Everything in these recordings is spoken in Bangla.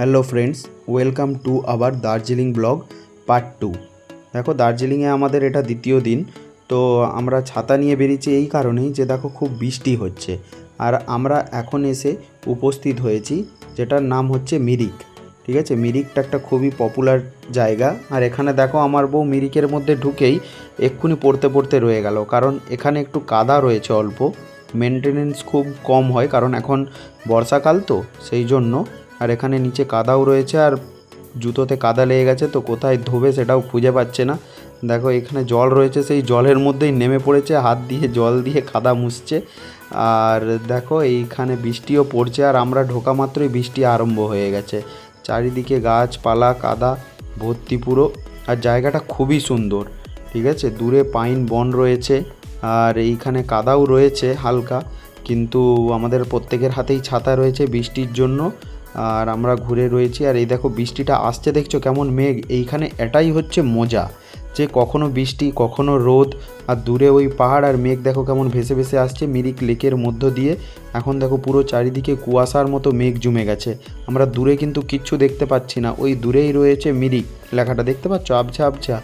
হ্যালো ফ্রেন্ডস, ওয়েলকাম টু আবার দার্জিলিং ব্লগ পার্ট টু। দেখো, দার্জিলিংয়ে আমাদের এটা দ্বিতীয় দিন, তো আমরা ছাতা নিয়ে বেরিয়েছি এই কারণেই যে দেখো খুব বৃষ্টি হচ্ছে। আর আমরা এখন এসে উপস্থিত হয়েছি, যেটার নাম হচ্ছে মিরিক, ঠিক আছে? মিরিকটা একটা খুবই পপুলার জায়গা। আর এখানে দেখো আমার বউ মিরিকের মধ্যে ঢুকেই এক্ষুনি পড়তে পড়তে রয়ে গেল। কারণ এখানে একটু কাদা রয়েছে অল্প মেনটেনেন্স খুব কম হয়, কারণ এখন বর্ষাকাল তো, সেই জন্য আর এখানে নিচে কাদাও রয়েছে আর জুতোতে কাদা লেগে গেছে, তো কোথায় ধোবে সেটাও খুঁজে পাচ্ছে না। দেখো, এখানে জল রয়েছে, সেই জলের মধ্যেই নেমে পড়েছে, হাত দিয়ে জল দিয়ে কাদা মুছছে। আর দেখো, এইখানে বৃষ্টিও পড়ছে, আর আমরা ঢোকা মাত্রই বৃষ্টি আরম্ভ হয়ে গেছে। চারিদিকে গাছপালা, কাদা, ভর্তি পুরো, আর জায়গাটা খুবই সুন্দর, ঠিক আছে? দূরে পাইন বন রয়েছে, আর এইখানে কাদাও রয়েছে হালকা, কিন্তু আমাদের প্রত্যেকের হাতেই ছাতা রয়েছে বৃষ্টির জন্য। আর আমরা ঘুরে রয়েছি আর এই দেখো বৃষ্টিটা আসছে, দেখছ কেমন মেঘ। এইখানে এটাই হচ্ছে মজা যে কখনো বৃষ্টি, কখনো রোদ আর দূরে ওই পাহাড় আর মেঘ দেখো কেমন ভেসে ভেসে আসছে মিরিক লেকের মধ্য দিয়ে। এখন দেখো পুরো চারিদিকে কুয়াশার মতো মেঘ জমে গেছে। আমরা দূরে কিন্তু কিচ্ছু দেখতে পাচ্ছি না, ওই দূরেই রয়েছে মিরিক লেখাটা, দেখতে পাচ্ছ? আবছা আবছা।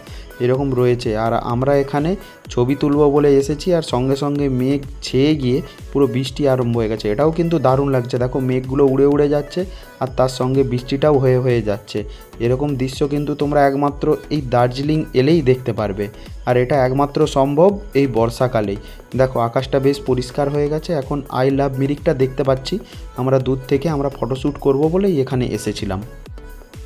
এরকম রয়েছে। আর আমরা এখানে ছবি তুলব বলে এসেছি আর সঙ্গে সঙ্গে মেঘ ছেয়ে গিয়ে পুরো বৃষ্টি আরম্ভ হয়ে গেছে। এটাও কিন্তু দারুণ লাগছে। দেখো মেঘগুলো উড়ে উড়ে যাচ্ছে আর তার সঙ্গে বৃষ্টিটাও হয়ে হয়ে যাচ্ছে। এরকম দৃশ্য কিন্তু তোমরা একমাত্র এই দার্জিলিং এলেই দেখতে পারবে। আর এটা একমাত্র সম্ভব এই বর্ষাকালেই। দেখো আকাশটা বেশ পরিষ্কার হয়ে গেছে। এখন আই লাভ মিরিকটা দেখতে পাচ্ছি। আমরা দূর থেকে আমরা ফটোশ্যুট করব বলেই এখানে এসেছিলাম।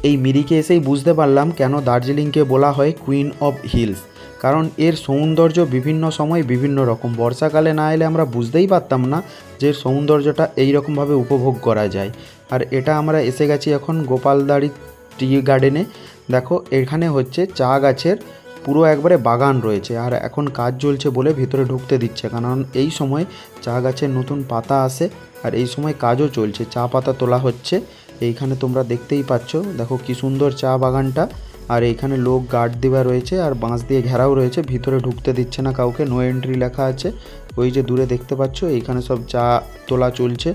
এই মিরিকে এসেই বুঝতে পারলাম কেন দার্জিলিংকে বলা হয় কুইন অফ হিলস কারণ এর সৌন্দর্য বিভিন্ন সময় বিভিন্ন রকম। বর্ষাকালে না এলে আমরা বুঝতেই পারতাম না যে সৌন্দর্যটা এই রকমভাবে উপভোগ করা যায়। আর এটা আমরা এসে গেছি এখন গোপালদাড়ি টি গার্ডেনে। দেখো, এখানে হচ্ছে চা গাছের পুরো একবারে বাগান রয়েছে। আর এখন কাজ চলছে বলে ভিতরে ঢুকতে দিচ্ছে। কারণ এই সময় চা গাছের নতুন পাতা আসে। আর এই সময় কাজও চলছে। চা পাতা তোলা হচ্ছে। এইখানে তোমরা দেখতেই পাচ্ছ। দেখো কি সুন্দর চা বাগানটা। আর এইখানে লোক গার্ড দেওয়া রয়েছে আর বাঁশ দিয়ে ঘেরাও রয়েছে। ভিতরে ঢুকতে দিচ্ছে না কাউকে নো এন্ট্রি লেখা আছে। ওই যে দূরে দেখতে পাচ্ছ, এইখানে সব চা তোলা চলছে।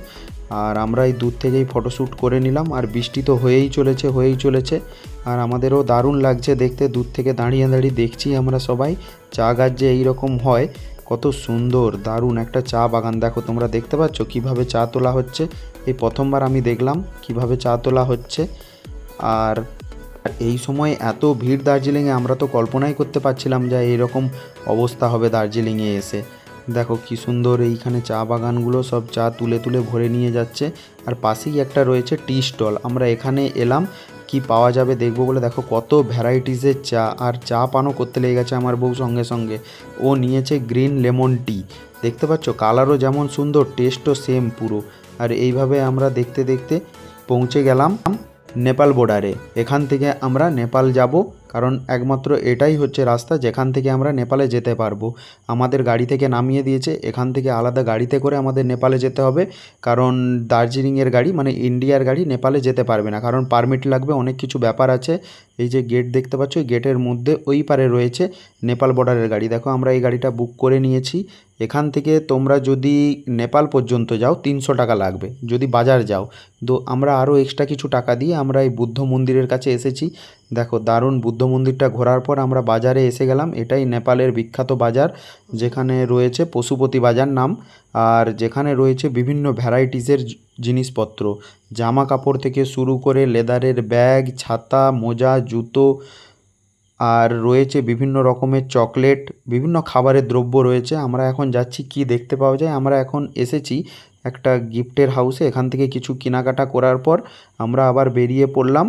আর আমরা এই দূর থেকেই ফটোশ্যুট করে নিলাম। আর বৃষ্টি তো হয়েই চলেছে হয়েই চলেছে। আর আমাদেরও দারুণ লাগছে দেখতে। দূর থেকে দাঁড়িয়ে দাঁড়িয়ে দেখছি আমরা সবাই। চা গাছ যে এইরকম হয় কত সুন্দর, দারুণ একটা চা বাগান। দেখো, তোমরা দেখতে পাচ্ছ কীভাবে চা তোলা হচ্ছে। এই প্রথমবার আমি দেখলাম কীভাবে চা তোলা হচ্ছে। আর এই সময় এত ভিড় দার্জিলিংয়ে, আমরা তো কল্পনাই করতে পারছিলাম যে এরকম অবস্থা হবে দার্জিলিংয়ে এসে। দেখো কি সুন্দর এইখানে চা বাগানগুলো সব চা তুলে তুলে ভরে নিয়ে যাচ্ছে। আর পাশেই একটা রয়েছে টি স্টল। আমরা এখানে এলাম কি পাওয়া যাবে দেখব বলে দেখো কত ভ্যারাইটিসের চা, আর চা পানও করতে লেগে গেছে আমার বউ সঙ্গে সঙ্গে। ও নিয়েছে গ্রিন লেমন টি দেখতে পাচ্ছ? কালারও যেমন সুন্দর টেস্টও সেম পুরো। আর এইভাবে আমরা দেখতে দেখতে পৌঁছে গেলাম নেপাল বর্ডারে এখান থেকে আমরা নেপাল যাব। কারণ একমাত্র এটাই হচ্ছে রাস্তা যেখান থেকে আমরা নেপালে যেতে পারব। আমাদের গাড়ি থেকে নামিয়ে দিয়েছে, এখান থেকে আলাদা গাড়িতে করে আমাদের নেপালে যেতে হবে। কারণ দার্জিলিংয়ের গাড়ি মানে ইন্ডিয়ার গাড়ি নেপালে যেতে পারবে না। কারণ পারমিট লাগবে, অনেক কিছু ব্যাপার আছে। এই যে গেট দেখতে পাচ্ছ গেটের মধ্যে ওই পারে রয়েছে নেপাল বর্ডারের গাড়ি। দেখো, আমরা এই গাড়িটা বুক করে নিয়েছি। এখান থেকে তোমরা যদি নেপাল পর্যন্ত যাও, তিনশো টাকা লাগবে। যদি বাজার যাও, তো আমরা আরও এক্সট্রা কিছু টাকা দিয়ে আমরা এই বুদ্ধ মন্দিরের কাছে এসেছি। দেখো, দারুণ বুদ্ধ মন্দিরটা ঘোরার পর আমরা বাজারে এসে গেলাম। এটাই নেপালের বিখ্যাত বাজার, যেখানে রয়েছে পশুপতি বাজার নাম। আর যেখানে রয়েছে বিভিন্ন ভ্যারাইটিসের জিনিসপত্র। জামা কাপড় থেকে শুরু করে লেদারের ব্যাগ, ছাতা, মোজা, জুতো, আর রয়েছে বিভিন্ন রকমের চকলেট, বিভিন্ন খাবারের দ্রব্য রয়েছে। আমরা এখন যাচ্ছি, কি দেখতে পাওয়া যায়? আমরা এখন এসেছি একটা গিফটের হাউসে। এখান থেকে কিছু কেনাকাটা করার পর আমরা আবার বেরিয়ে পড়লাম।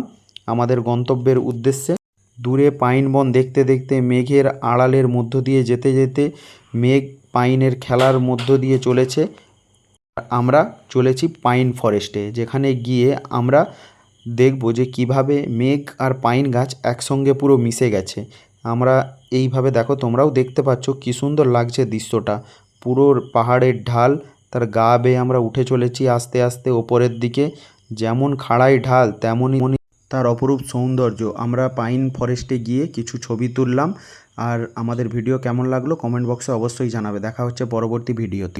আমাদের গন্তব্যের উদ্দেশ্যে। দূরে পাইন বন দেখতে দেখতে মেঘের আড়ালের মধ্য দিয়ে যেতে যেতে মেঘ পাইনের খেলার মধ্য দিয়ে চলেছে। আমরা চলেছি পাইন ফরেস্টে, যেখানে গিয়ে আমরা দেখব যে কীভাবে মেঘ আর পাইন গাছ একসঙ্গে পুরো মিশে গেছে। আমরা এইভাবে দেখো, তোমরাও দেখতে পাচ্ছ কী সুন্দর লাগছে দৃশ্যটা। পুরো পাহাড়ের ঢাল, তার গা বেয়ে আমরা উঠে চলেছি আস্তে আস্তে ওপরের দিকে। যেমন খাড়াই ঢাল, তেমনই তার অপরূপ সৌন্দর্য। আমরা পাইন ফরেস্টে গিয়ে কিছু ছবি তুললাম। আর আমাদের ভিডিও কেমন লাগল কমেন্ট বক্সে অবশ্যই জানাবে। দেখা হচ্ছে পরবর্তী ভিডিওতে।